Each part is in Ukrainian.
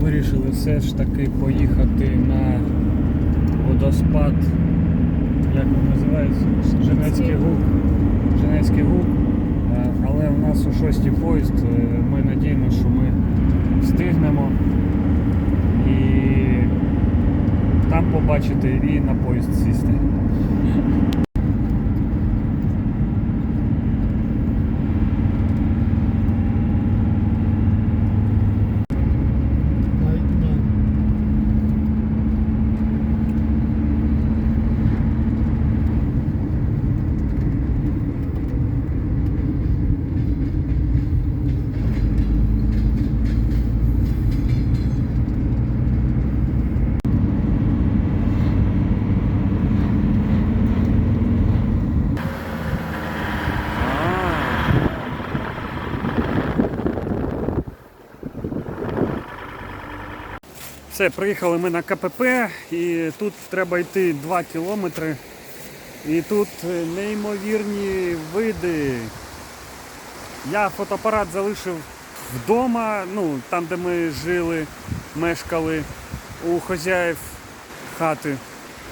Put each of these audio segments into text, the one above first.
вирішили все ж таки поїхати на водоспад. Як він називається? Женецький гук. Женецький гук. Е, Але у нас у шостій поїзд. Е, Ми надіємося, що ми встигнемо і там побачити і на поїзд сісти. Все, приїхали ми на КПП і тут треба йти 2 кілометри. І тут е, неймовірні види. Я фотоапарат залишив вдома, ну, там де ми жили, мешкали у хазяїв хати.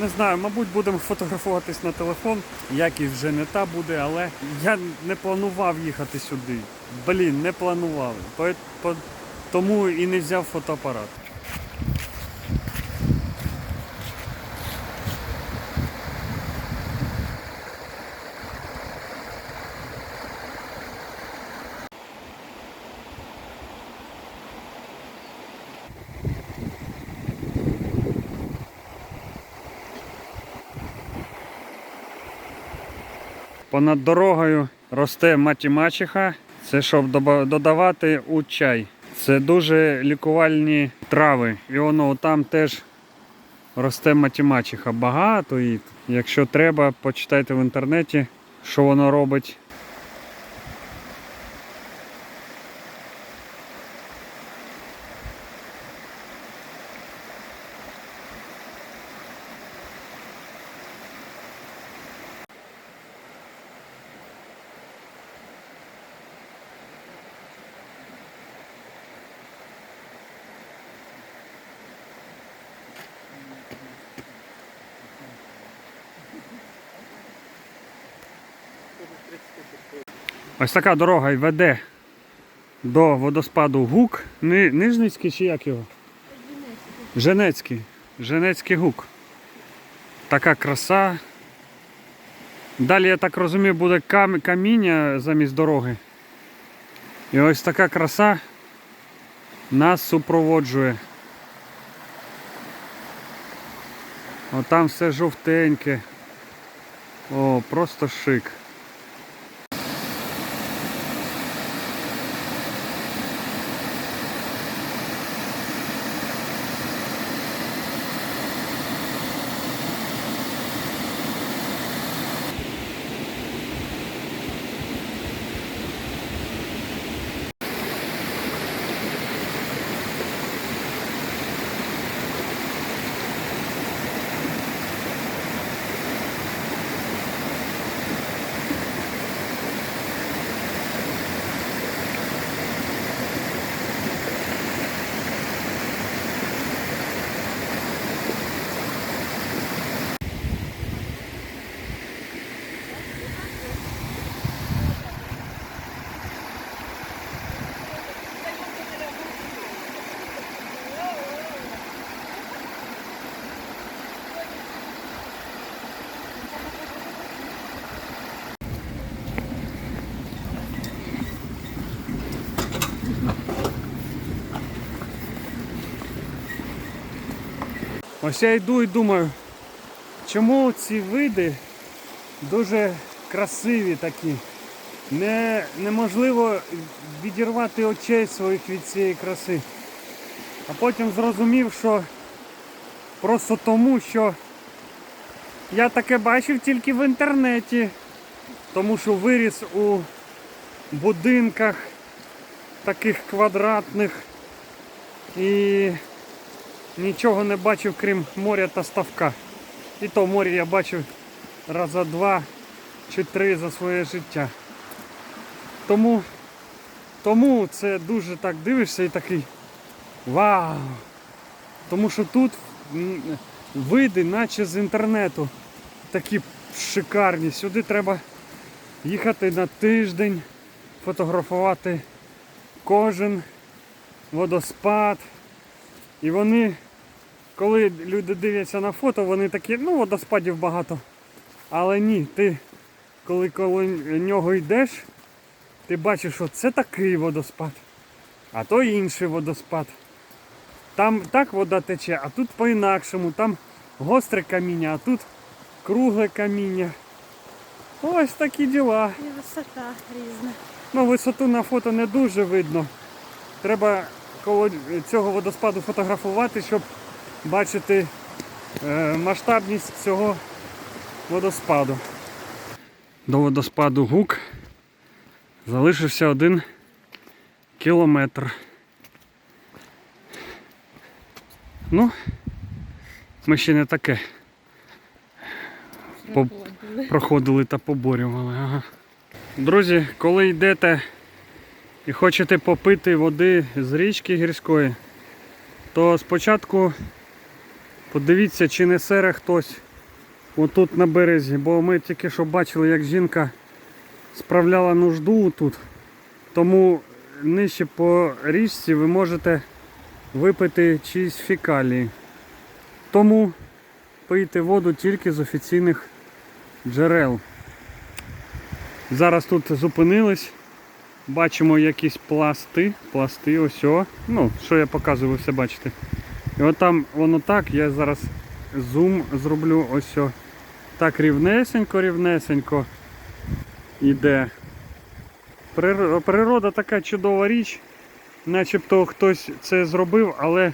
Не знаю, мабуть, будемо фотографуватись на телефон. Якість вже не та буде, але я не планував їхати сюди. Блін, не планував. Тому і не взяв фотоапарат. Понад дорогою росте матімачиха. Це щоб додавати у чай. Це дуже лікувальні трави. І воно там теж росте матімачиха. Багато її. Якщо треба, почитайте в інтернеті, що воно робить. Ось така дорога й веде до водоспаду Гук. Ни, Нижницький чи як його? Женецький. Женецький гук. Така краса. Далі, я так розумію, буде кам- каміння замість дороги. І ось така краса нас супроводжує. Отам все жовтеньке. О, просто шик. Ось я йду і думаю, чому ці види дуже красиві такі. Не, неможливо відірвати очей своїх від цієї краси. А потім зрозумів, що просто тому, що я таке бачив тільки в інтернеті, тому що виріс у будинках таких квадратних і нічого не бачив, крім моря та ставка. І то море я бачив раза два чи три за своє життя. Тому, тому це дуже так дивишся і такий Вау! Тому що тут види, наче з інтернету, такі шикарні. Сюди треба їхати на тиждень, фотографувати кожен водоспад. І вони, коли люди дивляться на фото, вони такі, ну, водоспадів багато. Але ні, ти коли коло нього йдеш, ти бачиш, що це такий водоспад, а то інший водоспад. Там так вода тече, а тут по-інакшому. Там гостре каміння, а тут кругле каміння. Ось такі діла. І висота різна. Ну, висоту на фото не дуже видно. Треба коло цього водоспаду фотографувати, щоб бачити е, масштабність цього водоспаду. До водоспаду Гук залишився один кілометр. Ну, ми ще не таке проходили та поборювали. Ага. Друзі, коли йдете і хочете попити води з річки гірської, то спочатку подивіться, чи не сере хтось отут на березі, бо ми тільки що бачили, як жінка справляла нужду тут. Тому нижче по річці ви можете випити чиїсь фекалії. Тому пийте воду тільки з офіційних джерел. Зараз тут зупинились. Бачимо якісь пласти. Пласти, ось о. Ну, що я показую, ви все бачите. І от там воно так, я зараз зум зроблю ось о. Так рівнесенько, рівнесенько іде. Прир- Природа така чудова річ, начебто хтось це зробив, але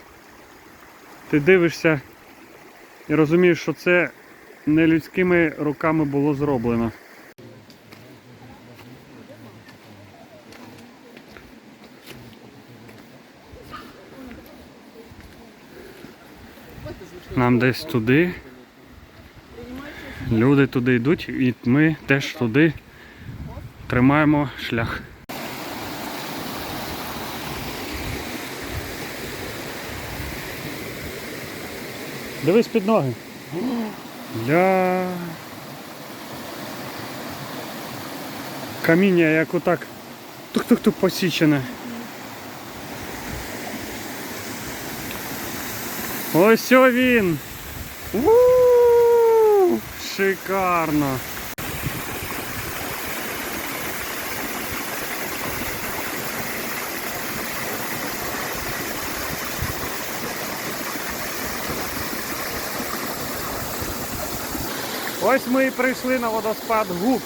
ти дивишся і розумієш, що це не людськими руками було зроблено. Нам десь туди. Люди туди йдуть, і ми теж туди тримаємо шлях. Дивись під ноги. Ля. Каміння, як отак. Тук-тук-тук посічене. Ось він. у Шикарно. Ось ми і прийшли на водоспад Гук.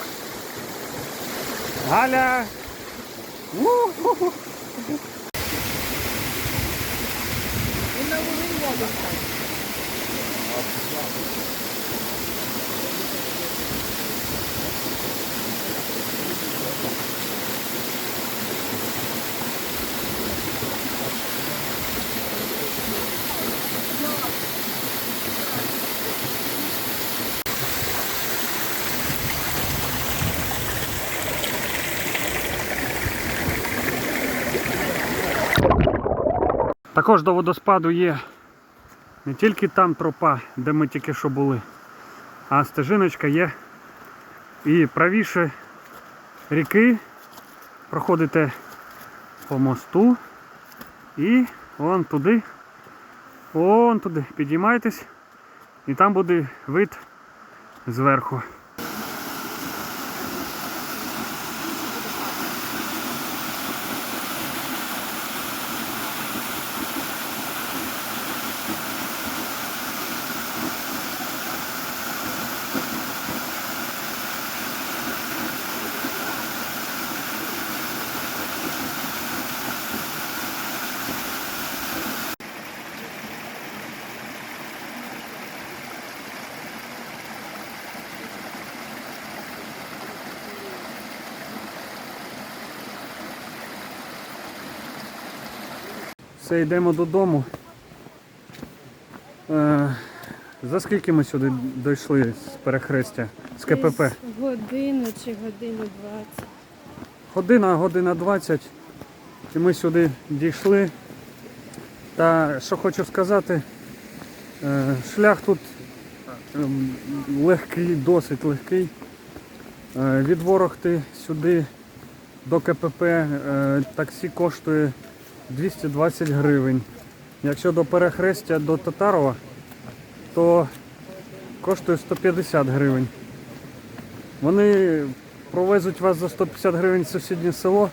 Галя. У-ху-ху. Також до водоспаду є не тільки там тропа, де ми тільки що були, а стежиночка є. І правіше ріки проходите по мосту. І вон туди, вон туди. Підіймайтесь і там буде вид зверху. Все, йдемо додому. Е, за скільки ми сюди дійшли з перехрестя, з КПП? Десь Годину чи годину 20. Година, година 20. І ми сюди дійшли. Та що хочу сказати, е, шлях тут ем, легкий, досить легкий. Е, Від Ворохти сюди до КПП е, таксі коштує 220 гривень. Якщо до перехрестя до Татарова, то коштує 150 гривень. Вони провезуть вас за 150 гривень в сусіднє село,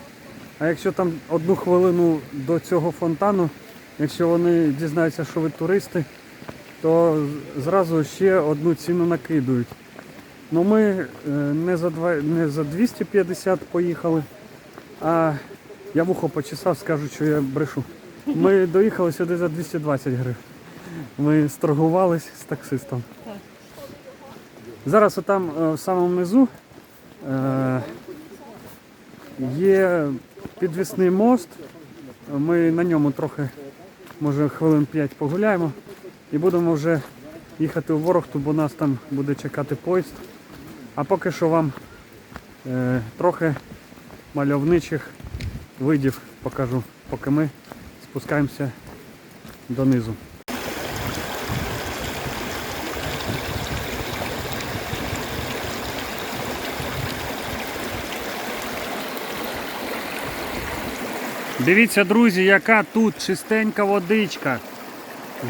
а якщо там одну хвилину до цього фонтану, якщо вони дізнаються, що ви туристи, то зразу ще одну ціну накидують. Ну ми е, не за, не за 250 поїхали, а я вухо почесав, скажу, що я брешу. Ми доїхали сюди за 220 гривень. Ми сторгувались з таксистом. Зараз отам е, в самому низу е, є підвісний мост. Ми на ньому трохи, може, хвилин 5 погуляємо і будемо вже їхати у Ворохту, бо нас там буде чекати поїзд. А поки що вам е, трохи мальовничих видів покажу, поки ми спускаємося донизу. Дивіться, друзі, яка тут чистенька водичка.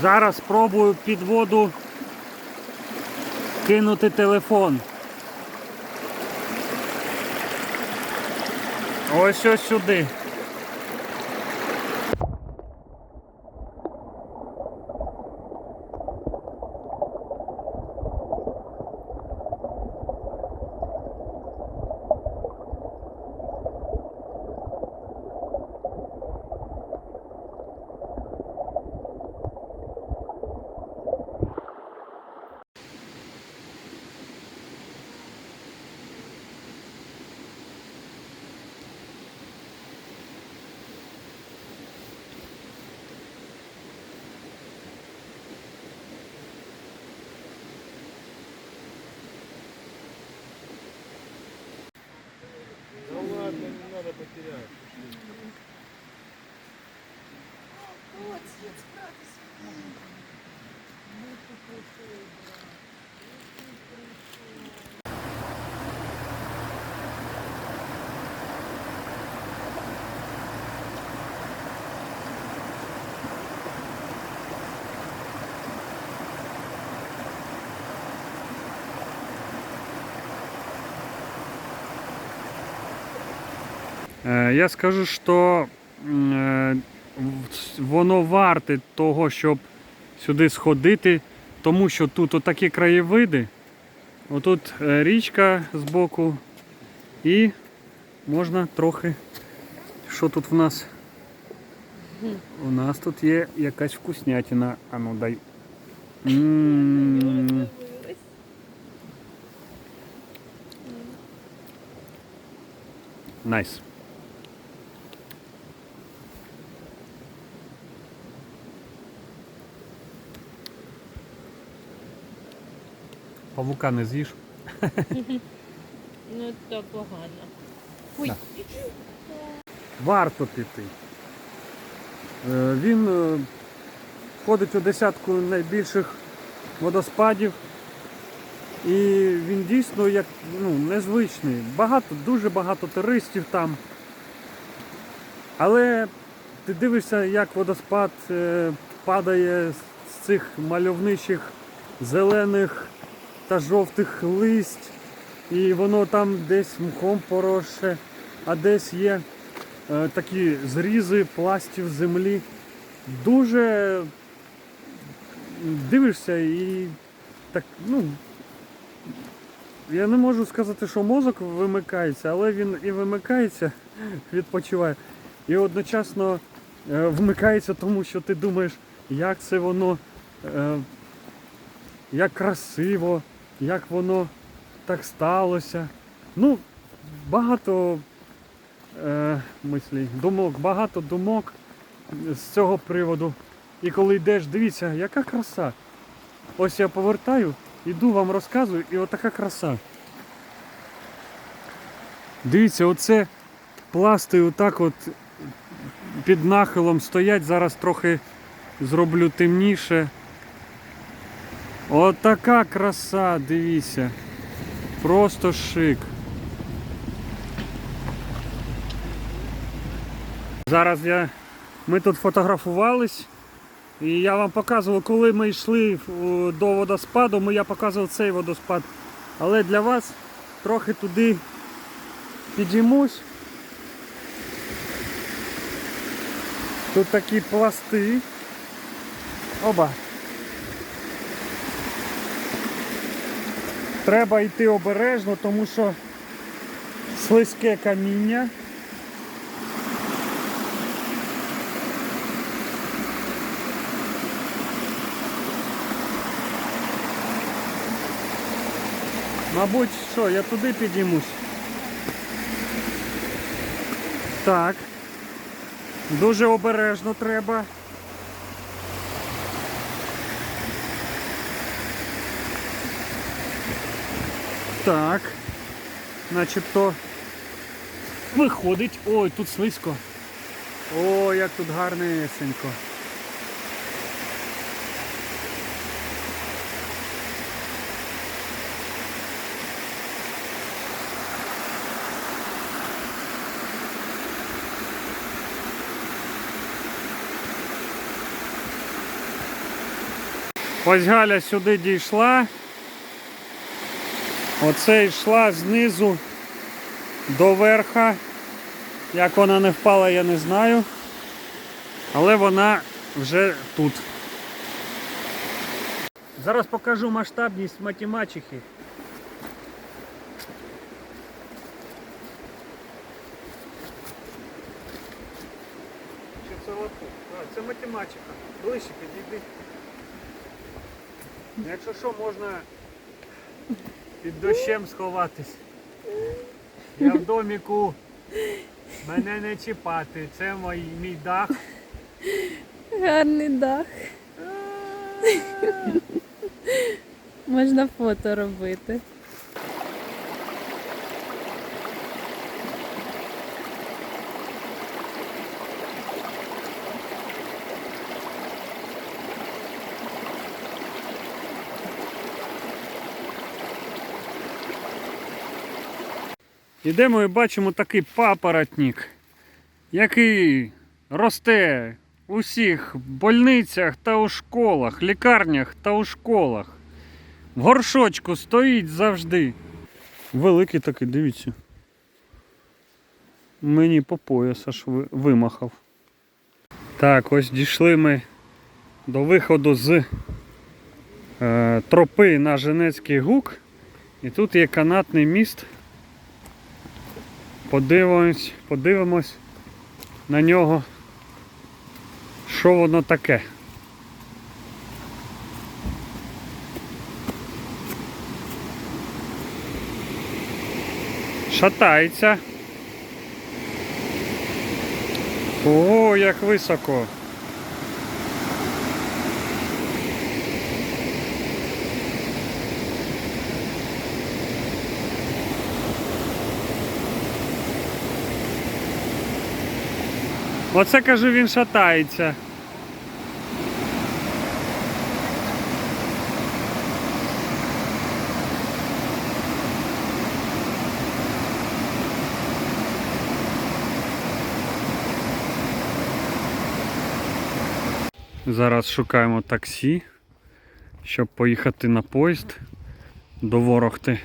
Зараз спробую під воду кинути телефон. Ось ось сюди. потеряют. Молодец, братец. Ну ты крутой, брат. Ну ты крутой. Я скажу, що е, воно варте того, щоб сюди сходити, тому що тут отакі краєвиди. Отут е, річка збоку і можна трохи. Що тут в нас? У нас тут є якась вкуснятина. А ну дай. Найс. Павука не з'їш. Ну то погано. Да. Варто піти. Е, Він е, входить у десятку найбільших водоспадів. І він дійсно як ну, незвичний. Багато, дуже багато туристів там. Але ти дивишся, як водоспад е, падає з цих мальовничих зелених та жовтих листь. І воно там десь мхом поросше, а десь є е, такі зрізи пластів землі. Дуже дивишся і так, ну. Я не можу сказати, що мозок вимикається, але він і вимикається, відпочиває. І одночасно е, вмикається, тому що ти думаєш, як це воно, е, як красиво, як воно так сталося. Ну, багато е, мислей, думок, багато думок з цього приводу. І коли йдеш, дивіться, яка краса. Ось я повертаю, іду вам розказую, і отака краса. Дивіться, оце пласти отак от під нахилом стоять, зараз трохи зроблю темніше. Отака краса, дивіться. Просто шик. Зараз я... ми тут фотографувались. І я вам показував, коли ми йшли до водоспаду, ми, я показував цей водоспад. Але для вас трохи туди підіймусь. Тут такі пласти. Оба. Треба йти обережно, тому що слизьке каміння. Мабуть, що, я туди підіймусь. Так. Дуже обережно треба. Так. Начебто виходить. Ой, тут слизько. О, як тут гарнесенько. Ось Галя сюди дійшла. Оце йшла знизу до верха. Як вона не впала, я не знаю. Але вона вже тут. Зараз покажу масштабність математики. Це от? А, математика. Ближче підійди. Якщо що, можна під дощем сховатись. Я в доміку. Мене не чіпати. Це мій, мій дах. Гарний дах. Можна фото робити. Ідемо і бачимо такий папоротник, який росте у всіх больницях та у школах, лікарнях та у школах. В горшочку стоїть завжди. Великий такий, дивіться. Мені по пояс аж вимахав. Так, ось дійшли ми до виходу з е, тропи на Женецький гук. І тут є канатний міст. Подивимось, подивимось на нього, що воно таке. Шатається. О, як високо. Оце кажу, він шатається. Зараз шукаємо таксі, щоб поїхати на поїзд до Ворохти.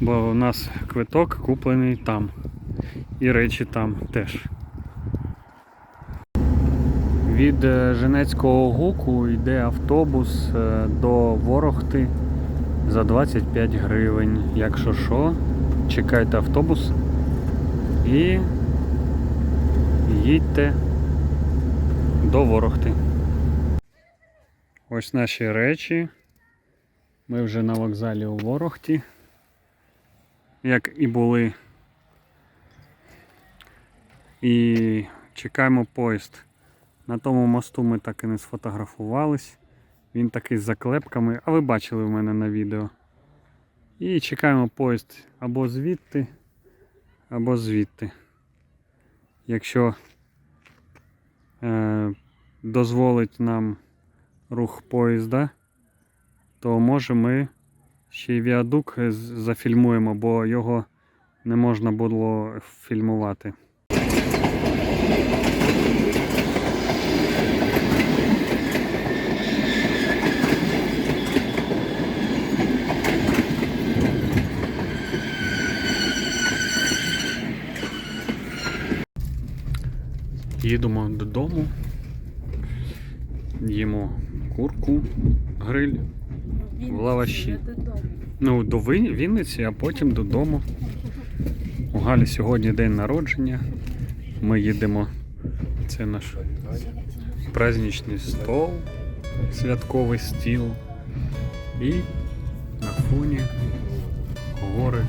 Бо у нас квиток куплений там. І речі там теж. Від е, Женецького гуку йде автобус е, до Ворохти за 25 гривень. Якщо що, чекайте автобус і їдьте до Ворохти. Ось наші речі. Ми вже на вокзалі у Ворохті. Як і були. І чекаємо поїзд. На тому мосту ми так і не сфотографувались. Він такий з заклепками, а ви бачили в мене на відео. І чекаємо поїзд або звідти, або звідти. Якщо е, дозволить нам рух поїзда, то може ми ще й віадук зафільмуємо, бо його не можна було фільмувати. Їдемо додому, їмо курку, гриль, В лаваші. ну, до Вінниці, а потім додому. У Галі сьогодні день народження. Ми їдемо. Це наш праздничний стол, святковий стіл. І на фоні гори